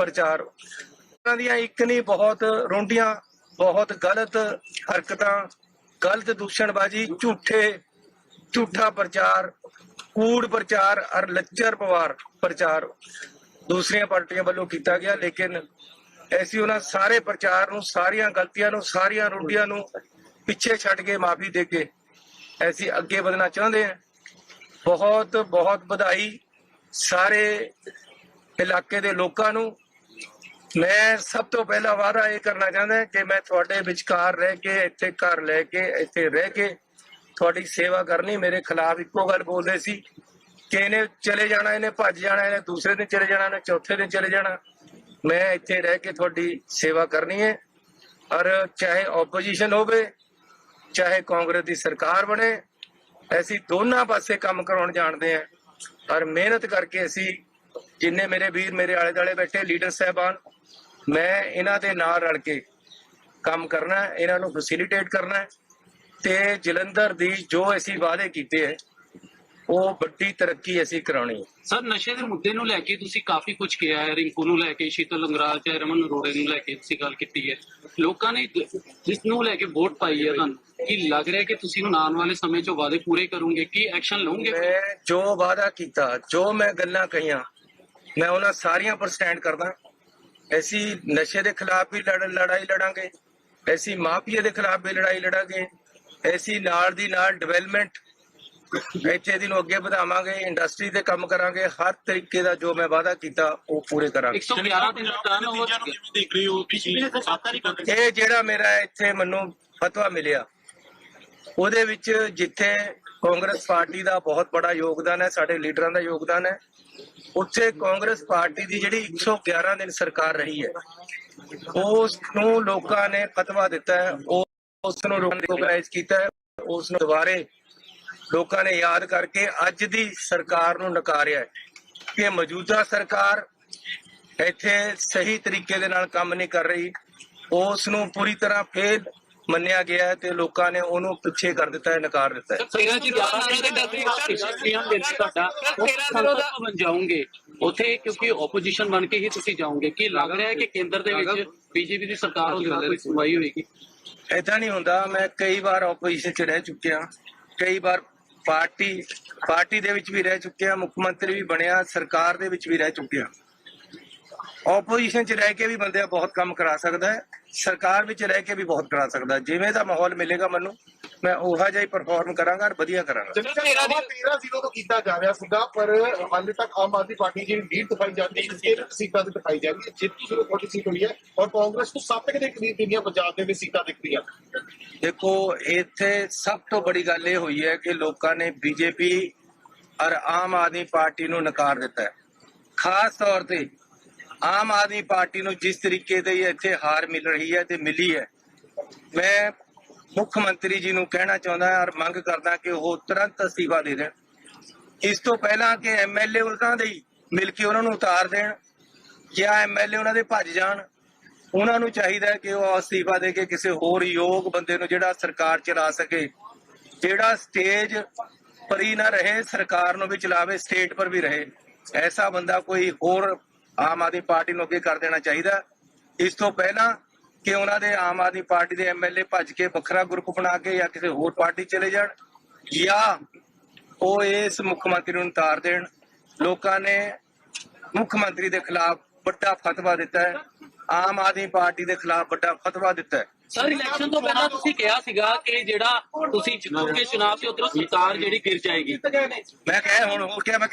ਪ੍ਰਚਾਰ। ਉਹਨਾਂ ਦੀਆਂ ਇੱਕ ਨਹੀਂ, ਬਹੁਤ ਰੋਂਡੀਆਂ, ਬਹੁਤ ਗਲਤ ਹਰਕਤਾਂ, ਗਲਤ ਦੂਸ਼ਣਬਾਜ਼ੀ, ਝੂਠੇ, ਝੂਠਾ ਪ੍ਰਚਾਰ, ਕੂੜ ਪ੍ਰਚਾਰ ਔਰ ਲੱਚਰ ਪਵਾਰ ਪ੍ਰਚਾਰ ਦੂਸਰੀਆਂ ਪਾਰਟੀਆਂ ਵੱਲੋਂ ਕੀਤਾ ਗਿਆ, ਲੇਕਿਨ ਐਸੀ ਉਹਨਾਂ ਸਾਰੇ ਪ੍ਰਚਾਰ ਨੂੰ, ਸਾਰੀਆਂ ਗਲਤੀਆਂ ਨੂੰ, ਸਾਰੀਆਂ ਰੁੰਡੀਆਂ ਨੂੰ ਪਿੱਛੇ ਛੱਡ ਕੇ ਮਾਫੀ ਦੇ ਕੇ ਐਸੀ ਅੱਗੇ ਵਧਣਾ ਚਾਹੁੰਦੇ ਆ ਬਹੁਤ ਬਹੁਤ ਵਧਾਈ ਸਾਰੇ ਇਲਾਕੇ ਦੇ ਲੋਕਾਂ ਨੂੰ ਮੈਂ ਸਭ ਤੋਂ ਪਹਿਲਾ ਵਾਅਦਾ ਇਹ ਕਰਨਾ ਚਾਹੁੰਦਾ ਕਿ ਮੈਂ ਤੁਹਾਡੇ ਵਿਚਕਾਰ ਰਹਿ ਕੇ, ਇੱਥੇ ਘਰ ਲੈ ਕੇ, ਇੱਥੇ ਰਹਿ ਕੇ ਤੁਹਾਡੀ ਸੇਵਾ ਕਰਨੀ। ਮੇਰੇ ਖਿਲਾਫ ਇੱਕੋ ਗੱਲ ਬੋਲਦੇ ਸੀ ਕਿ ਇਹਨੇ ਚਲੇ ਜਾਣਾ, ਇਹਨੇ ਭੱਜ ਜਾਣਾ, ਇਹਨੇ ਦੂਸਰੇ ਦਿਨ ਚਲੇ ਜਾਣਾ, ਇਹਨੇ ਚੌਥੇ ਦਿਨ ਚਲੇ ਜਾਣਾ। ਮੈਂ ਇੱਥੇ ਰਹਿ ਕੇ ਤੁਹਾਡੀ ਸੇਵਾ ਕਰਨੀ ਹੈ। ਔਰ ਚਾਹੇ ਆਪੋਜੀਸ਼ਨ ਹੋਵੇ, ਚਾਹੇ ਕਾਂਗਰਸ ਦੀ ਸਰਕਾਰ ਬਣੇ, ਅਸੀਂ ਦੋਨਾਂ ਪਾਸੇ ਕੰਮ ਕਰਾਉਣ ਜਾਣਦੇ ਆ ਔਰ ਮਿਹਨਤ ਕਰਕੇ ਅਸੀਂ ਜਿੰਨੇ ਮੇਰੇ ਵੀਰ ਮੇਰੇ ਆਲੇ ਦਾਲੇ ਬੈਠੇ ਲੀਡਰ ਸਾਹਿਬਾਨ ਮੈਂ ਇਹਨਾਂ ਦੇ ਨਾਲ ਰਲ ਕੇ ਕੰਮ ਕਰਨਾ ਹੈ, ਇਹਨਾਂ ਨੂੰ ਫੈਸਿਲਿਟੇਟ ਕਰਨਾ ਹੈ ਤੇ ਜਲੰਧਰ ਦੀ ਜੋ ਅਸੀਂ ਵਾਅਦੇ ਕੀਤੇ ਹੈ ਉਹ ਵੱਡੀ ਤਰੱਕੀ ਅਸੀਂ ਕਰਾਉਣੀ ਹੈ। ਸਰ ਨਸ਼ੇ ਦੇ ਮੁੱਦੇ ਨੂੰ ਲੈ ਕੇ ਤੁਸੀਂ ਕਾਫੀ ਕੁਝ ਕਿਹਾ ਹੈ ਰਿੰਕੂ ਨੂੰ ਲੈ ਕੇ ਸ਼ੀਤਲ ਲੰਗਰਾਲ ਤੇ ਰਮਨ ਅਰੋੜੇ ਨੂੰ ਲੈ ਕੇ ਤੁਸੀਂ ਗੱਲ ਕੀਤੀ ਹੈ। ਲੋਕਾਂ ਨੇ ਜਿਸ ਨੂੰ ਲੈ ਕੇ ਵੋਟ ਪਾਈ ਹੈ ਤੁਹਾਨੂੰ ਕੀ ਲੱਗ ਰਿਹਾ ਕਿ ਤੁਸੀਂ ਹੁਣ ਆਉਣ ਵਾਲੇ ਸਮੇਂ 'ਚ ਵਾਅਦੇ ਪੂਰੇ ਕਰੋਗੇ ਕੀ ਐਕਸ਼ਨ ਲਓਗੇ? ਮੈਂ ਜੋ ਵਾਅਦਾ ਕੀਤਾ ਜੋ ਮੈਂ ਗੱਲਾਂ ਕਹੀਆਂ ਮੈਂ ਉਹਨਾਂ ਸਾਰੀਆਂ ਪਰ ਸਟੈਂਡ ਕਰਦਾ। ਅਸੀਂ ਨਸ਼ੇ ਦੇ ਖਿਲਾਫ ਵੀ ਲੜ- ਲੜਾਈ ਲੜਾਂਗੇ। ਅਸੀਂ ਮਾਫੀਆ ਦੇ ਖਿਲਾਫ ਵੀ ਲੜਾਈ ਲੜਾਂਗੇ। ਅਸੀਂ ਨਾਲ ਦੀ ਨਾਲ ਡਿਵੈਲਪਮੈਂਟ ਇੱਥੇ ਦੀ ਨੂੰ ਅੱਗੇ ਵਧਾਵਾਂਗੇ ਇੰਡਸਟਰੀ ਤੇ ਕੰਮ ਕਰਾਂਗੇ। ਹਰ ਤਰੀਕੇ ਦਾ ਜੋ ਮੈਂ ਵਾਅਦਾ ਕੀਤਾ ਉਹ ਪੂਰੇ ਕਰਾਂਗੇ। 111 ਦਿਨ ਟਰਨ ਹੋ ਨਤੀਜਿਆਂ ਨੂੰ ਕਿਵੇਂ ਦੇਖ ਰਹੇ ਹੋ ਪਿਛਲੇ ਸਾਤਾਂ ਨਹੀਂ ਕਰਦੇ ਇਹ ਜਿਹੜਾ ਮੇਰਾ ਇੱਥੇ ਮੈਨੂੰ ਫਤਵਾ ਮਿਲਿਆ ਉਹਦੇ ਵਿੱਚ ਜਿੱਥੇ ਕਾਂਗਰਸ ਪਾਰਟੀ ਦਾ ਬਹੁਤ ਬੜਾ ਯੋਗਦਾਨ ਹੈ ਸਾਡੇ ਲੀਡਰਾਂ ਦਾ ਯੋਗਦਾਨ ਹੈ ਉੱਥੇ ਕਾਂਗਰਸ ਪਾਰਟੀ ਦੀ ਜਿਹੜੀ 111 ਦਿਨ ਸਰਕਾਰ ਰਹੀ ਹੈ ਉਸ ਨੂੰ ਲੋਕਾਂ ਨੇ ਫਤਵਾ ਦਿੱਤਾ ਹੈ ਉਸ ਨੂੰ ਰੋਗਨਾਈਜ਼ ਕੀਤਾ ਹੈ ਉਸ ਨੂੰ ਦੁਬਾਰੇ ਲੋਕਾਂ ਨੇ ਯਾਦ ਕਰਕੇ ਅੱਜ ਦੀ ਸਰਕਾਰ ਨੂੰ ਨਕਾਰਿਆ ਕਿ ਮੌਜੂਦਾ ਸਰਕਾਰ ਇੱਥੇ ਸਹੀ ਤਰੀਕੇ ਦੇ ਨਾਲ ਕੰਮ ਨਹੀਂ ਕਰ ਰਹੀ ਉਸ ਨੂੰ ਪੂਰੀ ਤਰ੍ਹਾਂ ਫੇਲ ਮੰਨਿਆ ਗਿਆ ਹੈ ਤੇ ਲੋਕਾਂ ਨੇ ਉਹਨੂੰ ਪਿੱਛੇ ਕਰ ਦਿੱਤਾ ਹੈ ਨਕਾਰ ਦਿੱਤਾ ਹੈ। ਤੇਰਾ ਜੀ ਪੀਐਮ ਦੇ ਤੁਹਾਡਾ ਉਹ ਸੰਸਦ ਭਵਨ ਜਾਓਗੇ। ਉੱਥੇ ਕਿਉਂਕਿ ਆਪੋਜੀਸ਼ਨ ਬਣ ਕੇ ਹੀ ਤੁਸੀਂ ਜਾਓਗੇ। ਕੀ ਲੱਗ ਰਿਹਾ ਹੈ ਕਿ ਕੇਂਦਰ ਦੇ ਵਿੱਚ ਬੀਜੇਪੀ ਦੀ ਸਰਕਾਰ ਨਾਲ ਕੋਈ ਸੁਣਵਾਈ ਹੋਏਗੀ? ਏਦਾਂ ਨਹੀਂ ਹੁੰਦਾ। ਮੈਂ ਕਈ ਵਾਰ ਆਪੋਜੀਸ਼ਨ 'ਚ ਰਹਿ ਚੁੱਕਿਆ। ਕਈ ਵਾਰ ਪਾਰਟੀ ਪਾਰਟੀ ਦੇ ਵਿੱਚ ਵੀ ਰਹਿ ਚੁੱਕਿਆ। ਮੁੱਖ ਮੰਤਰੀ ਵੀ ਬਣਿਆ। ਸਰਕਾਰ ਦੇ ਵਿੱਚ ਵੀ ਰਹਿ ਚੁੱਕਿਆ। ਆਪੋਜੀਸ਼ਨ 'ਚ ਰਹਿ ਕੇ ਵੀ ਬੰਦਾ ਬਹੁਤ ਕੰਮ ਕਰਾ ਸਕਦਾ ਹੈ। ਸਰਕਾਰ ਵਿੱਚ ਰਹਿ ਕੇ ਵੀ ਬਹੁਤ ਕਰਾ ਸਕਦਾ। ਜਿਵੇਂ ਦਾ ਮਾਹੌਲ ਮਿਲੇਗਾ ਮੈਨੂੰ ਮੈਂ ਉਹੋ ਜਿਹਾ ਹੀ ਪਰਫਾਰਮ ਕਰਾਂਗਾ ਔਰ ਵਧੀਆ ਕਰਾਂਗਾ। ਜਿਵੇਂ 13 13 ਤੋਂ ਕੀਤਾ ਜਾ ਰਿਹਾ ਸੀਗਾ ਪਰ ਹਾਲੇ ਤੱਕ ਆਮ ਆਦਮੀ ਪਾਰਟੀ ਜਿਹੜੀ ਲੀਡ ਦਿਖਾਈ ਜਾਂਦੀ ਹੈ ਇਹ ਸੀਟਾਂ ਤੇ ਦਿਖਾਈ ਜਾਂਦੀ ਹੈ ਜਿੱਤ ਸਿਰਫ ਥੋੜੀ ਸੀਟ ਹੋਈ ਹੈ ਔਰ ਕਾਂਗਰਸ ਨੂੰ ਸੱਤ ਕੁ ਦੇ ਕਰੀਬ ਜਿਹੜੀਆਂ ਪੰਜਾਬ ਦੇ ਵਿੱਚ ਸੀਟਾਂ ਦਿਖਦੀਆਂ ਦੇਖੋ ਇੱਥੇ ਸਭ ਤੋਂ ਬੜੀ ਗੱਲ ਇਹ ਹੋਈ ਹੈ ਕਿ ਲੋਕਾਂ ਨੇ ਬੀਜੇਪੀ ਔਰ ਆਮ ਆਦਮੀ ਪਾਰਟੀ ਨੂੰ ਨਕਾਰ ਦਿੱਤਾ ਹੈ। ਖਾਸ ਤੌਰ ਤੇ ਆਮ ਆਦਮੀ ਪਾਰਟੀ ਨੂੰ ਜਿਸ ਤਰੀਕੇ ਦੇ ਇੱਥੇ ਹਾਰ ਮਿਲ ਰਹੀ ਹੈ ਤੇ ਮਿਲੀ ਹੈ, ਮੈਂ ਮੁੱਖ ਮੰਤਰੀ ਜੀ ਨੂੰ ਕਹਿਣਾ ਚਾਹੁੰਦਾ ਹਾਂ ਔਰ ਮੰਗ ਕਰਦਾ ਕਿ ਉਹ ਤੁਰੰਤ ਅਸਤੀਫਾ ਦੇ ਦੇਣ। ਇਸ ਤੋਂ ਪਹਿਲਾਂ ਕਿ ਐਮਐਲਏ ਉਹਨਾਂ ਦੇ ਹੀ ਮਿਲ ਕੇ ਉਹਨਾਂ ਨੂੰ ਉਤਾਰ ਦੇਣ ਜਾਂ ਐਮਐਲਏ ਉਹਨਾਂ ਦੇ ਭੱਜ ਜਾਣ, ਉਹਨਾਂ ਨੂੰ ਚਾਹੀਦਾ ਕਿ ਉਹ ਅਸਤੀਫਾ ਦੇ ਕੇ ਕਿਸੇ ਹੋਰ ਯੋਗ ਬੰਦੇ ਨੂੰ ਜਿਹੜਾ ਸਰਕਾਰ ਚਲਾ ਸਕੇ, ਜਿਹੜਾ ਸਟੇਜ ਪਰੀ ਨਾ ਰਹੇ, ਸਰਕਾਰ ਨੂੰ ਵੀ ਚਲਾਵੇ, ਸਟੇਟ ਪਰ ਵੀ ਰਹੇ। ਐਸਾ ਬੰਦਾ ਕੋਈ ਹੋਰ ਆਮ ਆਦਮੀ ਪਾਰਟੀ ਨੂੰ ਅੱਗੇ ਕਰ ਦੇਣਾ ਚਾਹੀਦਾ। ਇਸ ਤੋਂ ਪਹਿਲਾਂ ਕਿ ਉਹਨਾਂ ਦੇ ਆਮ ਆਦਮੀ ਪਾਰਟੀ ਦੇ ਐਮਐਲਏ ਭੱਜ ਕੇ ਵੱਖਰਾ ਗਰੁੱਪ ਬਣਾ ਕੇ ਜਾਂ ਕਿਸੇ ਹੋਰ ਪਾਰਟੀ ਚਲੇ ਜਾਣ ਜਾਂ ਉਹ ਇਸ ਮੁੱਖ ਮੰਤਰੀ ਨੂੰ ਉਤਾਰ ਦੇਣ। ਲੋਕਾਂ ਨੇ ਮੁੱਖ ਮੰਤਰੀ ਦੇ ਖਿਲਾਫ ਵੱਡਾ ਫਤਵਾ ਦਿੱਤਾ ਹੈ। ਆਮ ਆਦਮੀ ਪਾਰਟੀ ਦੇ ਖਿਲਾਫ ਵੱਡਾ ਫਤਵਾ ਦਿੱਤਾ ਹੈ। ਸਰ ਇਲੈਕਸ਼ਨ ਤੋਂ ਪਹਿਲਾਂ ਤੁਸੀਂ ਕਿਹਾ ਸੀਗਾ ਕਿ ਜਿਹੜਾ ਤੁਸੀਂ ਜਿੱਤੋਗੇ ਚੁਣਾਵ ਤੇ ਉਧਰੋਂ ਸਰਕਾਰ ਜਿਹੜੀ ਗਿਰ ਜਾਏਗੀ। ਮੈਂ ਕਿਹਾ ਹੁਣ ਹੋਰ ਕਿਆ ਮੈਂ